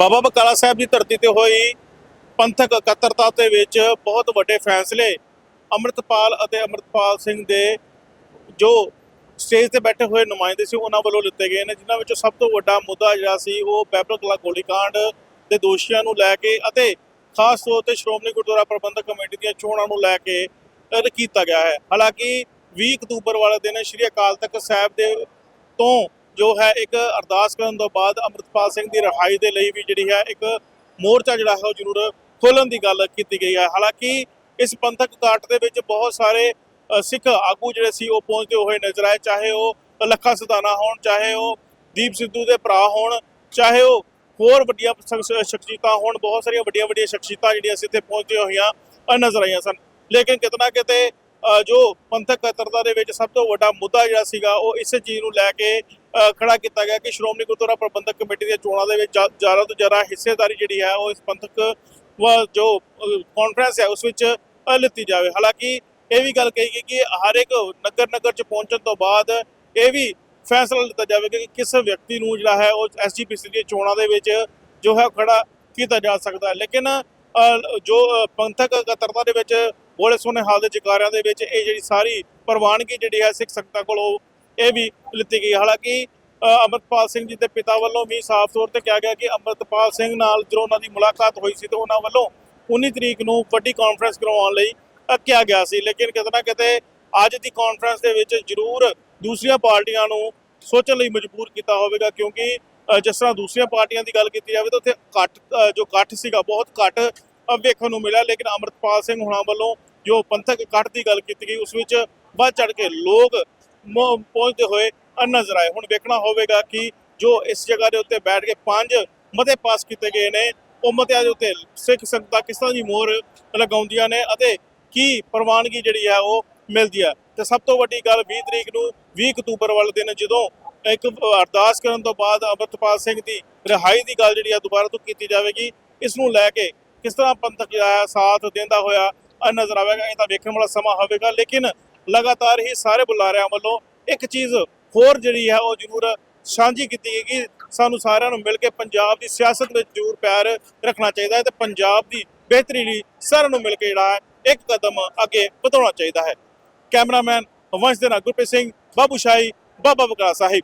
ਬਾਬਾ ਬਕਾਲਾ ਸਾਹਿਬ ਦੀ ਧਰਤੀ ਤੇ ਹੋਈ ਪੰਥਕ ਇਕੱਤਰਤਾ ਦੇ ਵਿੱਚ ਬਹੁਤ ਵੱਡੇ ਫੈਸਲੇ ਅੰਮ੍ਰਿਤਪਾਲ ਅਤੇ ਅੰਮ੍ਰਿਤਪਾਲ ਸਿੰਘ ਦੇ ਜੋ ਸਟੇਜ ਤੇ ਬੈਠੇ ਹੋਏ ਨੁਮਾਇੰਦੇ ਸੀ, ਉਹਨਾਂ ਵੱਲੋਂ ਲਿੱਤੇ ਗਏ ਨੇ, ਜਿਨ੍ਹਾਂ ਵਿੱਚੋਂ ਸਭ ਤੋਂ ਵੱਡਾ ਮੁੱਦਾ ਜਿਹੜਾ ਸੀ, ਉਹ ਬੈਬਲ ਕਲਾ ਗੋਲੀकांड ਦੇ ਦੋਸ਼ੀਆਂ ਨੂੰ ਲੈ ਕੇ ਅਤੇ ਖਾਸ ਤੌਰ ਤੇ ਸ਼੍ਰੋਮਣੀ ਗੁਰਦੁਆਰਾ ਪ੍ਰਬੰਧਕ ਕਮੇਟੀ ਦੀਆਂ ਚੋਣਾਂ ਨੂੰ ਲੈ ਕੇ ਕੀਤਾ ਗਿਆ ਹੈ। ਹਾਲਾਂਕਿ 20 ਅਕਤੂਬਰ ਵਾਲੇ ਦਿਨ ਸ਼੍ਰੀ ਅਕਾਲ ਤਖਤ ਸਾਹਿਬ ਦੇ ਤੋਂ ਜੋ ਹੈ ਇੱਕ ਅਰਦਾਸ ਕਰਨ ਤੋਂ ਬਾਅਦ ਅੰਮ੍ਰਿਤਪਾਲ ਸਿੰਘ ਦੀ ਰਿਹਾਈ ਦੇ ਲਈ ਵੀ ਜਿਹੜੀ ਹੈ ਇੱਕ ਮੋਰਚਾ ਜਿਹੜਾ ਹੈ ਉਹ ਜ਼ਰੂਰ ਖੋਲਣ ਦੀ ਗੱਲ ਕੀਤੀ ਗਈ ਹੈ। ਹਾਲਾਂਕਿ ਇਸ ਪੰਥਕ ਕਾਟ ਦੇ ਵਿੱਚ ਬਹੁਤ ਸਾਰੇ ਸਿੱਖ ਆਗੂ ਜਿਹੜੇ ਸੀ ਉਹ ਪਹੁੰਚਦੇ ਹੋਏ ਨਜ਼ਰ ਆਏ। ਚਾਹੇ ਉਹ ਲੱਖਾ ਸਦਾਨਾ ਹੋਣ, ਚਾਹੇ ਉਹ ਦੀਪ ਸਿੱਧੂ ਦੇ ਭਰਾ ਹੋਣ, ਚਾਹੇ ਉਹ ਹੋਰ ਵੱਡੀਆਂ ਸ਼ਖਸੀਅਤਾਂ ਹੋਣ, ਬਹੁਤ ਸਾਰੀਆਂ ਵੱਡੀਆਂ ਵੱਡੀਆਂ ਸ਼ਖਸੀਅਤਾਂ ਜਿਹੜੀਆਂ ਸੀ ਇੱਥੇ ਪਹੁੰਚਦੇ ਹੋਈਆਂ ਨਜ਼ਰ ਆਈਆਂ ਸਨ। ਲੇਕਿਨ ਕਿਤਨਾ ਕਿਤੇ ਜੋ ਪੰਥਕ ਕਤਰਤਾ ਦੇ ਵਿੱਚ ਸਭ ਤੋਂ ਵੱਡਾ ਮੁੱਦਾ ਜਿਹੜਾ ਸੀਗਾ, ਉਹ ਇਸ ਚੀਜ਼ ਨੂੰ ਲੈ ਕੇ ਖੜਾ ਕੀਤਾ ਗਿਆ ਕਿ ਸ਼੍ਰੋਮਣੀ ਗੁਰਦੁਆਰਾ ਪ੍ਰਬੰਧਕ ਕਮੇਟੀ ਦੀਆਂ ਚੋਣਾਂ ਦੇ ਵਿੱਚ ਜ਼ਿਆਦਾ ਤੋਂ ਜ਼ਿਆਦਾ ਹਿੱਸੇਦਾਰੀ ਜਿਹੜੀ ਹੈ ਉਹ ਇਸ ਪੰਥਕ ਜੋ ਕਾਨਫਰੰਸ ਹੈ ਉਸ ਵਿੱਚ ਲਿੱਤੀ ਜਾਵੇ। ਹਾਲਾਂਕਿ ਇਹ ਵੀ ਗੱਲ ਕਹੀ ਗਈ ਕਿ ਹਰ ਇੱਕ ਨਗਰ ਨਗਰ ਚ ਪਹੁੰਚਣ ਤੋਂ ਬਾਅਦ ਇਹ ਵੀ ਫੈਸਲਾ ਲਿੱਤਾ ਜਾਵੇਗਾ ਕਿ ਕਿਸ ਵਿਅਕਤੀ ਨੂੰ ਜਿਹੜਾ ਹੈ ਉਹ ਐਸਜੀਪੀਸੀ ਦੀਆਂ ਚੋਣਾਂ ਦੇ ਵਿੱਚ ਜੋ ਹੈ ਉਹ ਖੜਾ ਕੀਤਾ ਜਾ ਸਕਦਾ ਹੈ। ਲੇਕਿਨ ਜੋ ਪੰਥਕ ਇਕੱਤਰਤਾ ਦੇ ਵਿੱਚ ਬੋਲੇ ਸੋਨੇ ਹਾਲ ਦੇ ਜਕਾਰਿਆਂ ਦੇ ਵਿੱਚ ਇਹ ਜਿਹੜੀ ਸਾਰੀ ਪ੍ਰਵਾਨਗੀ ਜਿਹੜੀ ਹੈ ਸਿੱਖ ਸੰਗਤਾਂ ਕੋਲੋਂ ਇਹ ਵੀ ਲਿੱਤੀ ਗਈ। ਹਾਲਾਂਕਿ ਅ, ਅੰਮ੍ਰਿਤਪਾਲ ਸਿੰਘ ਜੀ ਦੇ ਪਿਤਾ ਵੱਲੋਂ ਵੀ ਸਾਫ਼ ਤੌਰ ਤੇ ਕਿਹਾ ਗਿਆ ਕਿ ਅੰਮ੍ਰਿਤਪਾਲ ਸਿੰਘ ਨਾਲ ਜਦੋਂ ਉਹਨਾਂ ਦੀ ਮੁਲਾਕਾਤ ਹੋਈ ਸੀ ਤੇ ਉਹਨਾਂ ਵੱਲੋਂ 19 ਤਰੀਕ ਨੂੰ ਵੱਡੀ ਕਾਨਫਰੰਸ ਕਰਵਾਉਣ ਲਈ ਕਿਹਾ ਗਿਆ ਸੀ। ਲੇਕਿਨ ਕਿਤੇ ਨਾ ਕਿਤੇ ਅੱਜ ਦੀ ਕਾਨਫਰੰਸ ਦੇ ਵਿੱਚ ਜ਼ਰੂਰ ਦੂਸਰੀਆਂ ਪਾਰਟੀਆਂ ਨੂੰ ਸੋਚਣ ਲਈ ਮਜਬੂਰ ਕੀਤਾ ਹੋਵੇਗਾ ਕਿਉਂਕਿ ਜਿਸ ਤਰ੍ਹਾਂ ਦੂਸਰੀਆਂ ਪਾਰਟੀਆਂ ਦੀ ਗੱਲ ਕੀਤੀ ਜਾਵੇ ਤਾਂ ਉੱਥੇ ਘੱਟ ਜੋ ਇਕੱਠ ਸੀਗਾ ਬਹੁਤ ਘੱਟ ਵੇਖਣ ਨੂੰ ਮਿਲਿਆ। ਲੇਕਿਨ ਅੰਮ੍ਰਿਤਪਾਲ ਸਿੰਘ ਹੁਣਾਂ ਵੱਲੋਂ ਜੋ ਪੰਥਕ ਇਕੱਠ ਦੀ ਗੱਲ ਕੀਤੀ ਗਈ ਉਸ ਵਿੱਚ ਵੱਧ ਚੜ ਕੇ ਲੋਕ ਪਹੁੰਚਦੇ ਹੋਏ ਨਜ਼ਰ ਆਏ। ਹੁਣ ਵੇਖਣਾ ਹੋਵੇਗਾ ਕਿ ਜੋ ਇਸ ਜਗ੍ਹਾ ਦੇ ਉੱਤੇ ਬੈਠ ਕੇ ਪੰਜ ਮਤੇ ਪਾਸ ਕੀਤੇ ਗਏ ਨੇ, ਉਹ ਮਤਿਆਂ ਦੇ ਉੱਤੇ ਸਿੱਖ ਸੰਗਤਾਂ ਕਿਸ ਤਰ੍ਹਾਂ ਦੀ ਮੋਹਰ ਲਗਾਉਂਦੀਆਂ ਨੇ ਅਤੇ ਕੀ ਪ੍ਰਵਾਨਗੀ ਜਿਹੜੀ ਹੈ ਉਹ ਮਿਲਦੀ ਹੈ। ਤੇ ਸਭ ਤੋਂ ਵੱਡੀ ਗੱਲ 20 ਤਰੀਕ ਨੂੰ 20 ਅਕਤੂਬਰ ਵਾਲੇ ਦਿਨ ਜਦੋਂ ਇੱਕ ਅਰਦਾਸ ਕਰਨ ਤੋਂ ਬਾਅਦ ਅੰਮ੍ਰਿਤਪਾਲ ਸਿੰਘ ਦੀ ਰਿਹਾਈ ਦੀ ਗੱਲ ਜਿਹੜੀ ਆ ਦੁਬਾਰਾ ਤੋਂ ਕੀਤੀ ਜਾਵੇਗੀ, ਇਸ ਨੂੰ ਲੈ ਕੇ ਕਿਸ ਤਰ੍ਹਾਂ ਪੰਥਕ ਜਿਹੜਾ ਸਾਥ ਦਿੰਦਾ ਹੋਇਆ ਨਜ਼ਰ ਆਵੇਗਾ। ਇਹ ਤਾਂ ਵੇਖਣ ਵਾਲਾ ਸਮਾਂ ਹੋਵੇਗਾ, ਲੇਕਿਨ ਲਗਾਤਾਰ ਹੀ ਸਾਰੇ ਬੁਲਾਰਿਆਂ ਵੱਲੋਂ ਇੱਕ ਚੀਜ਼ ਹੋਰ ਜਿਹੜੀ ਹੈ ਉਹ ਜ਼ਰੂਰ ਸਾਂਝੀ ਕੀਤੀ ਗਈ ਕਿ ਸਾਨੂੰ ਸਾਰਿਆਂ ਨੂੰ ਮਿਲ ਕੇ ਪੰਜਾਬ ਦੀ ਸਿਆਸਤ ਵਿੱਚ ਜ਼ਰੂਰ ਪਿਆਰ ਰੱਖਣਾ ਚਾਹੀਦਾ ਹੈ ਤੇ ਪੰਜਾਬ ਦੀ ਬਿਹਤਰੀ ਲਈ ਸਾਰਿਆਂ ਨੂੰ ਮਿਲ ਕੇ ਜਿਹੜਾ ਹੈ ਇੱਕ ਕਦਮ ਅੱਗੇ ਵਧਾਉਣਾ ਚਾਹੀਦਾ ਹੈ। ਕੈਮਰਾਮੈਨ ਵੰਸ਼ ਦੇ ਨਾਲ ਗੁਰਪ੍ਰੀਤ ਸਿੰਘ, ਬਾਬੂ ਸ਼ਾਹੀ, ਬਾਬਾ ਬਕਰਾ ਸਾਹਿਬ।